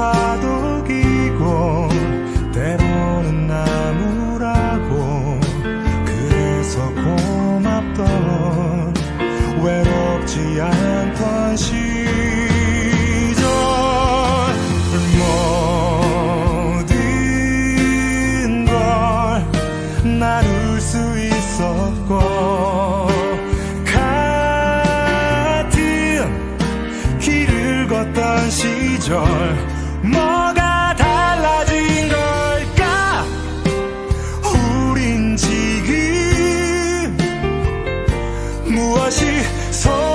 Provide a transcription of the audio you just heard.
사독이고 때로는 나무라고 그래서 고맙던 외롭지 않던 시절. 모든 걸 나눌 수 있었고 같은 길을 걷던 시절. 뭐가 달라진 걸까? 우린 지금 무엇이 소